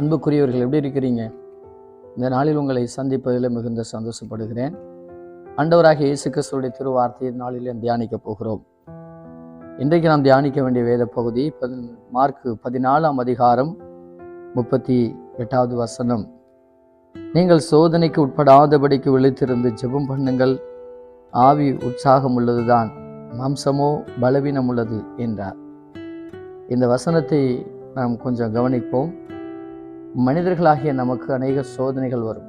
அன்புக்குரியவர்கள் எப்படி இருக்கிறீங்க? இந்த நாளில் உங்களை சந்திப்பதில் மிகுந்த சந்தோஷப்படுகிறேன். அண்டவராக இயேசு கிறிஸ்துடைய திருவார்த்தையை நாளில் தியானிக்க போகிறோம். இன்றைக்கு நாம் தியானிக்க வேண்டிய வேத பகுதி மார்க்கு பதினாலாம் அதிகாரம் முப்பத்தி எட்டாவது வசனம். நீங்கள் சோதனைக்கு உட்படாதபடிக்கு விழித்திருந்து ஜெபம் பண்ணுங்கள். ஆவி உற்சாகம் உள்ளதுதான். மாம்சமோ பலவீனம் உள்ளது என்றார். இந்த வசனத்தை நாம் கொஞ்சம் கவனிப்போம். மனிதர்களாகிய நமக்கு அநேக சோதனைகள் வரும்.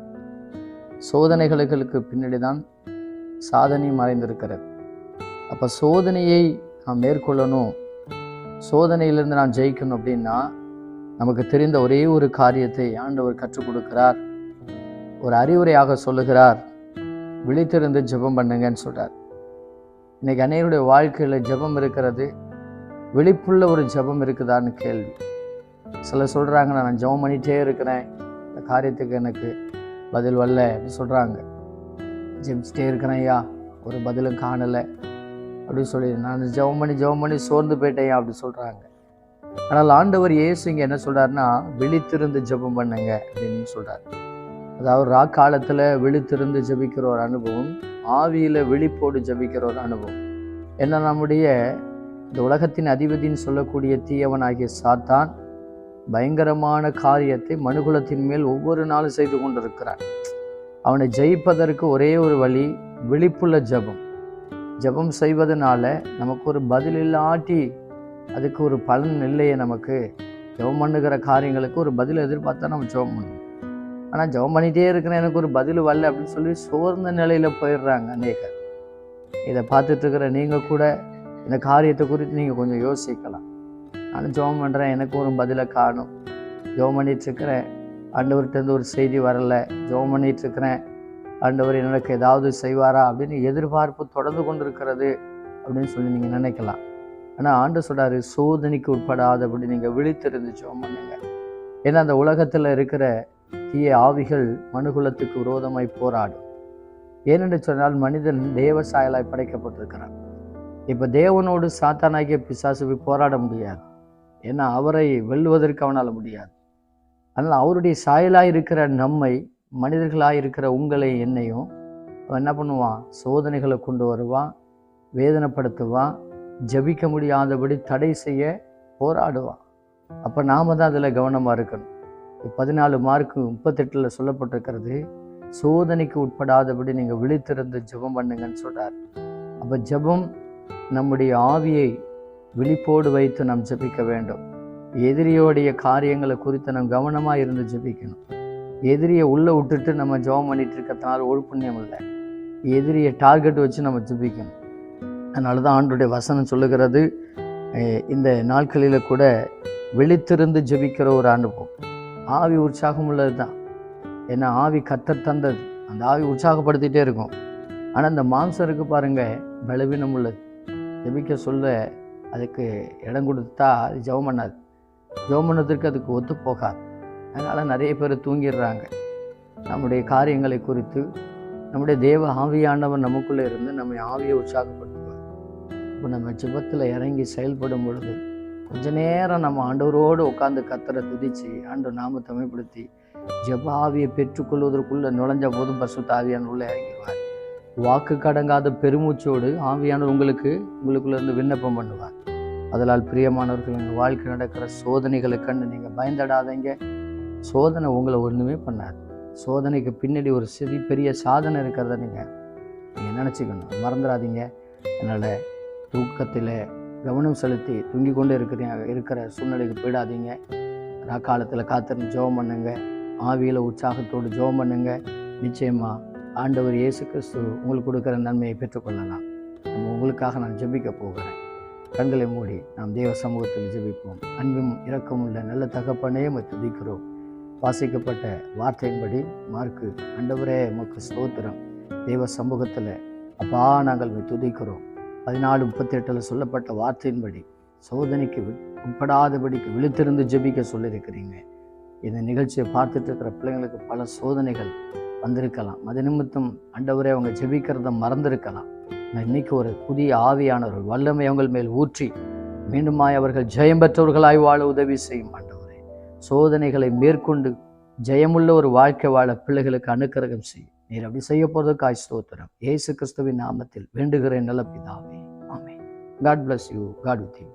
சோதனைகளுக்கு பின்னாடி தான் சாதனை மறைந்திருக்கிறது. அப்போ சோதனையை நாம் மேற்கொள்ளணும். சோதனையிலிருந்து நான் ஜெயிக்கணும் அப்படின்னா நமக்கு தெரிந்த ஒரே ஒரு காரியத்தை ஆண்டவர் கற்றுக் கொடுக்கிறார். ஒரு அறிவுரையாக சொல்லுகிறார். விழித்திருந்து ஜெபம் பண்ணுங்கன்னு சொல்றார். இன்னைக்கு அநேகருடைய வாழ்க்கையில் ஜெபம் இருக்கிறது. விழிப்புள்ள ஒரு ஜெபம் இருக்குதான்னு கேள்வி. சிலர் சொல்கிறாங்க நான் ஜெபம் பண்ணிகிட்டே இருக்கிறேன். இந்த காரியத்துக்கு எனக்கு பதில் வரல அப்படின்னு சொல்கிறாங்க ஜெபிச்சிட்டே இருக்கிறேன் ஐயா. ஒரு பதிலும் காணலை. அப்படின்னு சொல்லி நான் ஜெபம் பண்ணி ஜெபம் பண்ணி சோர்ந்து போயிட்டேன் அப்படி சொல்கிறாங்க ஆனால் ஆண்டவர் இயேசு இங்கே என்ன சொல்கிறாருன்னா விழித்திருந்து ஜெபம் பண்ணுங்க அப்படின்னு சொல்கிறார் அதாவது ரா காலத்தில் விழித்திருந்து ஜெபிக்கிற ஒரு அனுபவம் ஆவியில் விழிப்போடு ஜெபிக்கிற ஒரு அனுபவம். என்ன நம்முடைய இந்த உலகத்தின் அதிபதின்னு சொல்லக்கூடிய தீயவனாகிய சாத்தான் பயங்கரமான காரியத்தை மனுகுலத்தின் மேல் ஒவ்வொரு நாளும் செய்து கொண்டிருக்கிறான். அவனை ஜெயிப்பதற்கு ஒரே ஒரு வழி விழிப்புள்ள ஜெபம். ஜெபம் செய்வதனால நமக்கு ஒரு பதில் இல்லாட்டி அதுக்கு ஒரு பலன் இல்லையே நமக்கு. ஜெபம் பண்ணுகிற காரியங்களுக்கு ஒரு பதில் எதிர்பார்த்தா நம்ம ஜெபம் பண்ணணும் ஆனால் ஜெபம் பண்ணிகிட்டே இருக்கிறேன் எனக்கு ஒரு பதில் வரல அப்படின்னு சொல்லி சோர்ந்த நிலையில் போயிடுறாங்க அநேகர். இதை பார்த்துட்டு இருக்கிற நீங்கள் கூட இந்த காரியத்தை குறித்து நீங்கள் கொஞ்சம் யோசிக்கலாம். நான் ஜோம் பண்ணுறேன் எனக்கும் ஒரு பதிலை காணும். ஜோம் பண்ணிட்டுருக்கிறேன். ஆண்டவர்கிட்டருந்து ஒரு செய்தி வரலை. ஜோம் பண்ணிட்டுருக்கிறேன். ஆண்டவர் எனக்கு ஏதாவது செய்வாரா அப்படின்னு எதிர்பார்ப்பு தொடர்ந்து கொண்டிருக்கிறது அப்படின்னு சொல்லி நீங்கள் நினைக்கலாம். ஆனால் ஆண்டு சொல்றாரு சோதனைக்கு உட்படாதபடி நீங்கள் விழித்திருந்து ஜோம் பண்ணுங்க. ஏன்னா அந்த உலகத்தில் இருக்கிற தீய ஆவிகள் மனுகுலத்துக்கு விரோதமாய் போராடும். ஏனென்று சொன்னால் மனிதன் தேவ சாயலாய் படைக்கப்பட்டிருக்கிறான். இப்போ தேவனோடு சாத்தானாகிய பிசாசு போய் போராட முடியாது. ஏன்னா அவரை வெல்லுவதற்கு அவனால் முடியாது. அதனால் அவருடைய சாயலாக இருக்கிற நம்மை மனிதர்களாக இருக்கிற உங்களை என்னையும் அவன் என்ன பண்ணுவான்? சோதனைகளை கொண்டு வருவான் வேதனைப்படுத்துவான் ஜபிக்க முடியாதபடி தடை செய்ய போராடுவான். அப்போ நாம தான் அதில் கவனமாக இருக்கணும். பதினாலு மார்க்கு முப்பத்தெட்டில் சொல்லப்பட்டிருக்கிறது சோதனைக்கு உட்படாதபடி நீங்கள் விழித்திருந்து ஜெபம் பண்ணுங்கன்னு சொல்கிறார் அப்போ ஜெபம் நம்முடைய ஆவியை விழிப்போடு வைத்து நாம் ஜெபிக்க வேண்டும். எதிரியோடைய காரியங்களை குறித்து நம் கவனமாக இருந்து ஜெபிக்கணும். எதிரியை உள்ளே விட்டுட்டு நம்ம ஜெபம் பண்ணிட்டு இருக்கிறதுனால ஒரு புண்ணியம் இல்லை. எதிரியை டார்கெட் வச்சு நம்ம ஜெபிக்கணும். அதனால தான் ஆண்டுடைய வசனம் சொல்லுகிறது இந்த நாட்களில் கூட விழித்திருந்து ஜெபிக்கிற ஒரு அனுபவம். ஆவி உற்சாகம் உள்ளது தான். ஏன்னா ஆவி கத்தர் தந்தது. அந்த ஆவி உற்சாகப்படுத்திகிட்டே இருக்கும். ஆனால் இந்த மாம்சம் பாருங்கள் பலவீனம் உள்ளது. ஜெபிக்க சொல்ல அதுக்கு இடம் கொடுத்தா அது ஜெபம் பண்ணாது. ஜெபம் பண்ணதற்கு அதுக்கு ஒத்து போகாது. அதனால் நிறைய பேர் தூங்கிடுறாங்க. நம்முடைய காரியங்களை குறித்து நம்முடைய தேவ ஆவியானவர் நமக்குள்ளே இருந்து நம்ம ஆவியை உற்சாகப்படுத்துவார். இப்போ நம்ம ஜெபத்தில் இறங்கி செயல்படும் பொழுது கொஞ்ச நேரம் நம்ம ஆண்டவரோடு உட்காந்து கத்தரை துதித்து ஆண்டு நாம தமிழ்படுத்தி ஜெப ஆவியை பெற்றுக்கொள்வதற்குள்ளே நுழைஞ்ச போதும் பரிசுத்த ஆவியானவர் உள்ளே இறங்கிடுவார் வாக்கு கடங்காத பெருமூச்சோடு ஆவியானவர் உங்களுக்கு உங்களுக்குள்ள இருந்து விண்ணப்பம் பண்ணுவார். அதனால் பிரியமானவர்கள் எங்கள் வாழ்க்கை நடக்கிற சோதனைகளை கண்டு நீங்கள் பயந்தடாதீங்க. சோதனை உங்களை ஒன்றுமே பண்ணாது. சோதனைக்கு பின்னாடி ஒரு சிறி பெரிய சாதனை இருக்கிறத நீங்கள் நீங்கள் நினச்சிக்கணும். மறந்துடாதீங்க. அதனால் தூக்கத்தில் கவனம் செலுத்தி தூங்கி கொண்டு இருக்கிறீங்க இருக்கிற சூழ்நிலைக்கு போயிடாதீங்க. காலத்தில் காத்திருந்து ஜோம் பண்ணுங்க. ஆவியில் உற்சாகத்தோடு ஜோம் பண்ணுங்க. நிச்சயமாக ஆண்டவர் இயேசு கிறிஸ்து உங்களுக்கு கொடுக்குற நன்மையை பெற்றுக்கொள்ளலாம். நம்ம உங்களுக்காக நான் ஜெபிக்க போகிறேன். கண்களை மூடி நாம் தேவ சமூகத்தில் ஜெபிப்போம். அன்பும் இரக்கமுள்ள நல்ல தகப்பனே துதிக்கிறோம். வாசிக்கப்பட்ட வார்த்தையின்படி மார்க்கு அண்டவரே உமக்கு ஸ்தோத்திரம். தேவ சமூகத்தில் அப்பா நாங்கள் துதிக்கிறோம். பதினாலு முப்பத்தெட்டில் சொல்லப்பட்ட வார்த்தையின்படி சோதனைக்கு உட்படாதபடிக்கு விழுத்திருந்து ஜெபிக்க சொல்லியிருக்கிறீங்க. இந்த நிகழ்ச்சியை பார்த்துட்டு இருக்கிற பிள்ளைங்களுக்கு பல சோதனைகள் வந்திருக்கலாம். அது நிமித்தம் ஆண்டவரே அவங்க ஜெபிக்கிறத மறந்திருக்கலாம். இன்னைக்கு ஒரு புதிய ஆவியானவர் வல்லமை அவங்கள் மேல் ஊற்றி மீண்டுமாய் அவர்கள் ஜெயம் பெற்றவர்களாய் வாழ உதவி செய்யும் ஆண்டவரே. சோதனைகளை மேற்கொண்டு ஜெயமுள்ள ஒரு வாழ்க்கை வாழ பிள்ளைகளுக்கு அனுக்கிரகம் செய்யும். நீர் அப்படி செய்ய ஆய் ஸ்தோத்திரம். இயேசு கிறிஸ்துவின் நாமத்தில் வேண்டுகிறேன் நல்ல பிதாவே. ஆமே God bless you God with you